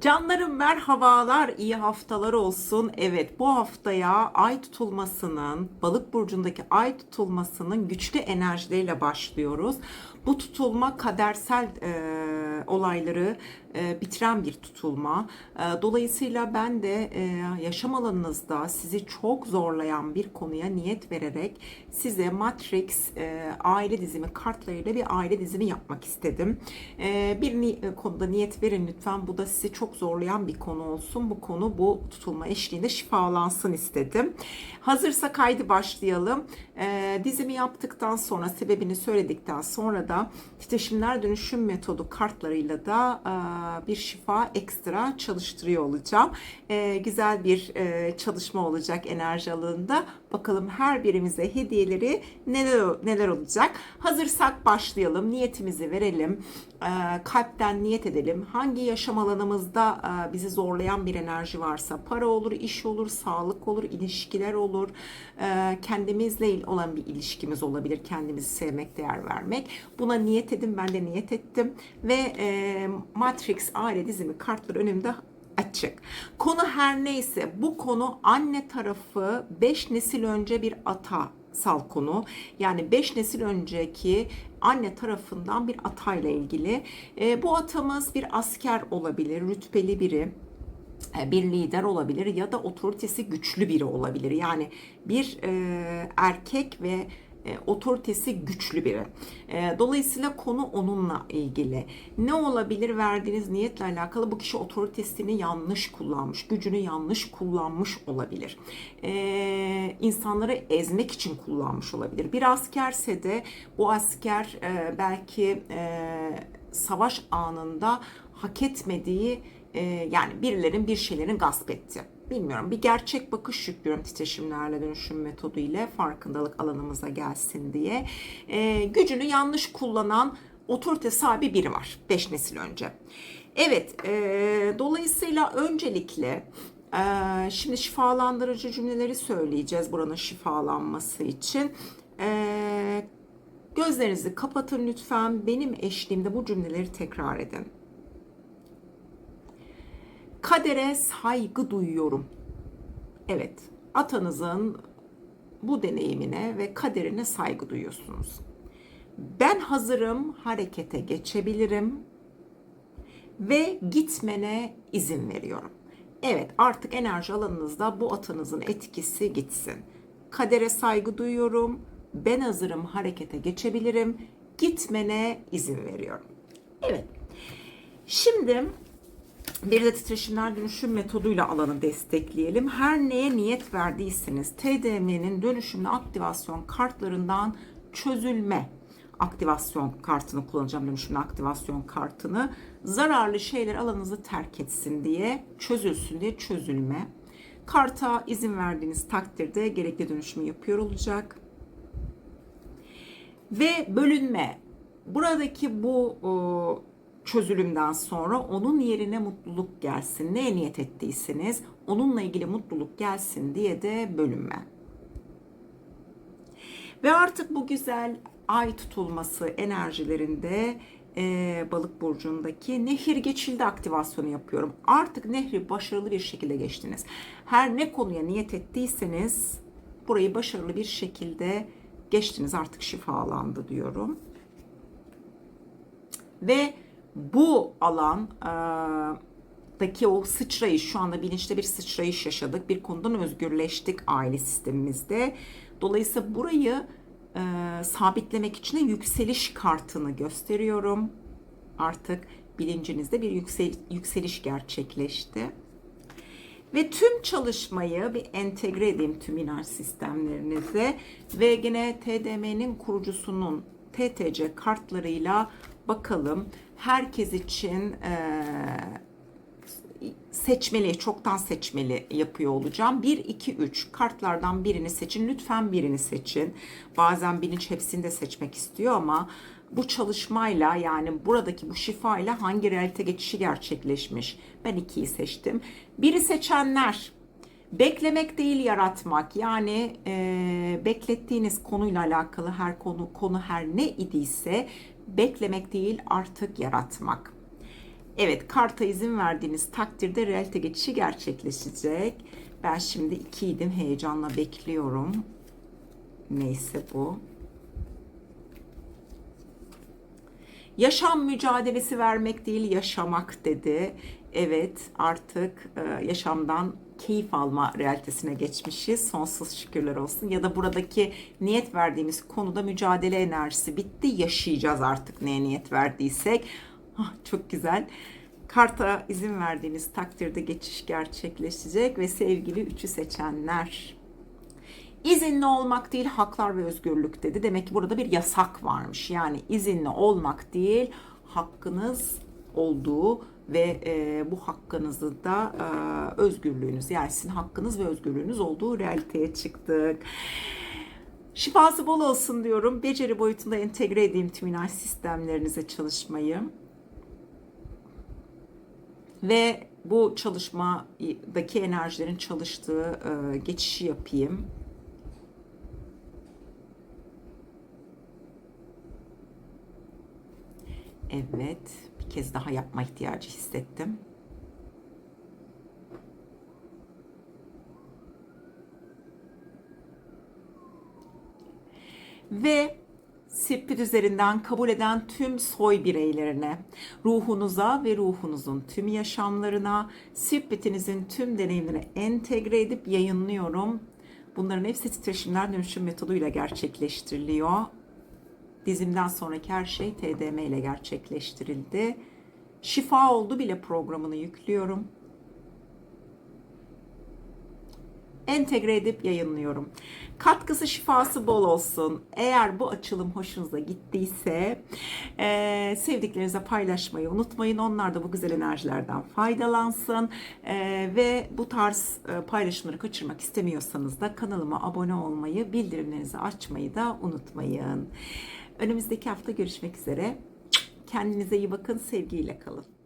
Canlarım merhabalar, iyi haftalar olsun. Evet, bu haftaya ay tutulmasının, balık burcundaki ay tutulmasının güçlü enerjileriyle başlıyoruz. Bu tutulma kadersel e, olayları e, bitiren bir tutulma. E, dolayısıyla ben de e, yaşam alanınızda sizi çok zorlayan bir konuya niyet vererek size Matrix e, aile dizimi kartlarıyla bir aile dizimi yapmak istedim. E, bir ni- e, konuda niyet verin lütfen. Bu da sizi çok zorlayan bir konu olsun. Bu konu bu tutulma eşliğinde şifalansın istedim. Hazırsa kaydı başlayalım. E, dizimi yaptıktan sonra sebebini söyledikten sonra da titreşimler dönüşüm metodu kartlarıyla da e, bir şifa ekstra çalıştırıyor olacağım. E, güzel bir e, çalışma olacak enerji alanında. Bakalım her birimize hediyeleri neler neler olacak. Hazırsak başlayalım. Niyetimizi verelim. E, kalpten niyet edelim. Hangi yaşam alanımızda e, bizi zorlayan bir enerji varsa para olur, iş olur, sağlık olur, ilişkiler olur. E, kendimizle olan bir ilişkimiz olabilir. Kendimizi sevmek, değer vermek. Buna niyet edin. Ben de niyet ettim. Ve e, Matrix aile dizimi kartları önümde açık. Konu her neyse bu konu anne tarafı 5 nesil önce bir ata sal konu. Yani 5 nesil önceki anne tarafından bir atayla ilgili. E, bu atamız bir asker olabilir, rütbeli biri e, bir lider olabilir ya da otoritesi güçlü biri olabilir. Yani bir e, erkek ve e, otoritesi güçlü biri. E, dolayısıyla konu onunla ilgili. Ne olabilir verdiğiniz niyetle alakalı bu kişi otoritesini yanlış kullanmış, gücünü yanlış kullanmış olabilir. E, insanları ezmek için kullanmış olabilir. Bir askerse de bu asker e, belki e, savaş anında hak etmediği e, yani birilerin bir şeylerin gasp etti bilmiyorum bir gerçek bakış yüklüyorum titreşimlerle dönüşüm metodu ile farkındalık alanımıza gelsin diye. E, gücünü yanlış kullanan otorite sahibi biri var 5 nesil önce. Evet e, dolayısıyla öncelikle e, şimdi şifalandırıcı cümleleri söyleyeceğiz buranın şifalanması için. E, gözlerinizi kapatın lütfen benim eşliğimde bu cümleleri tekrar edin. Kadere saygı duyuyorum. Evet, atanızın bu deneyimine ve kaderine saygı duyuyorsunuz. Ben hazırım, harekete geçebilirim ve gitmene izin veriyorum. Evet, artık enerji alanınızda bu atanızın etkisi gitsin. Kadere saygı duyuyorum. Ben hazırım, harekete geçebilirim. Gitmene izin veriyorum. Evet. Şimdi bir de titreşimler dönüşüm metoduyla alanı destekleyelim. Her neye niyet verdiyseniz TDM'nin dönüşümlü aktivasyon kartlarından çözülme aktivasyon kartını kullanacağım dönüşümlü aktivasyon kartını zararlı şeyler alanınızı terk etsin diye çözülsün diye çözülme. Karta izin verdiğiniz takdirde gerekli dönüşümü yapıyor olacak. Ve bölünme. Buradaki bu çözülümden sonra onun yerine mutluluk gelsin. Neye niyet ettiyseniz onunla ilgili mutluluk gelsin diye de bölünme. Ve artık bu güzel ay tutulması enerjilerinde e, balık burcundaki nehir geçildi aktivasyonu yapıyorum. Artık nehri başarılı bir şekilde geçtiniz. Her ne konuya niyet ettiyseniz burayı başarılı bir şekilde geçtiniz. Artık şifalandı diyorum. Ve bu alan daki o sıçrayış şu anda bilinçte bir sıçrayış yaşadık. Bir konudan özgürleştik aile sistemimizde. Dolayısıyla burayı e, sabitlemek için de yükseliş kartını gösteriyorum. Artık bilincinizde bir yüksel, yükseliş gerçekleşti. Ve tüm çalışmayı bir entegre edeyim tüm inanç sistemlerinize ve gene TDM'nin kurucusunun TTC kartlarıyla bakalım herkes için e, seçmeli, çoktan seçmeli yapıyor olacağım. 1, 2, 3 kartlardan birini seçin. Lütfen birini seçin. Bazen bilinç hepsini de seçmek istiyor ama bu çalışmayla yani buradaki bu şifayla hangi realite geçişi gerçekleşmiş? Ben ikiyi seçtim. Biri seçenler beklemek değil yaratmak yani e, beklettiğiniz konuyla alakalı her konu konu her ne idiyse beklemek değil artık yaratmak. Evet, karta izin verdiğiniz takdirde realite geçişi gerçekleşecek. Ben şimdi ikiydim, heyecanla bekliyorum. Neyse bu. Yaşam mücadelesi vermek değil, yaşamak dedi. Evet, artık e, yaşamdan keyif alma realitesine geçmişiz. Sonsuz şükürler olsun. Ya da buradaki niyet verdiğimiz konuda mücadele enerjisi bitti. Yaşayacağız artık neye niyet verdiysek. Ah, çok güzel. Karta izin verdiğiniz takdirde geçiş gerçekleşecek ve sevgili üçü seçenler İzinli olmak değil haklar ve özgürlük dedi. Demek ki burada bir yasak varmış. Yani izinli olmak değil hakkınız olduğu ve e, bu hakkınızı da e, özgürlüğünüz yani sizin hakkınız ve özgürlüğünüz olduğu realiteye çıktık. Şifası bol olsun diyorum. Beceri boyutunda entegre edeyim tüm inanç sistemlerinize çalışmayı. Ve bu çalışmadaki enerjilerin çalıştığı e, geçişi yapayım. Evet, bir kez daha yapma ihtiyacı hissettim. Ve Spirit üzerinden kabul eden tüm soy bireylerine, ruhunuza ve ruhunuzun tüm yaşamlarına, Spirit'inizin tüm deneyimlerine entegre edip yayınlıyorum. Bunların hepsi titreşimler dönüşüm metoduyla gerçekleştiriliyor. Dizimden sonraki her şey TDM ile gerçekleştirildi. Şifa oldu bile programını yüklüyorum. Entegre edip yayınlıyorum. Katkısı şifası bol olsun. Eğer bu açılım hoşunuza gittiyse e, sevdiklerinize paylaşmayı unutmayın. Onlar da bu güzel enerjilerden faydalansın. E, ve bu tarz e, paylaşımları kaçırmak istemiyorsanız da kanalıma abone olmayı, bildirimlerinizi açmayı da unutmayın. Önümüzdeki hafta görüşmek üzere. Kendinize iyi bakın, sevgiyle kalın.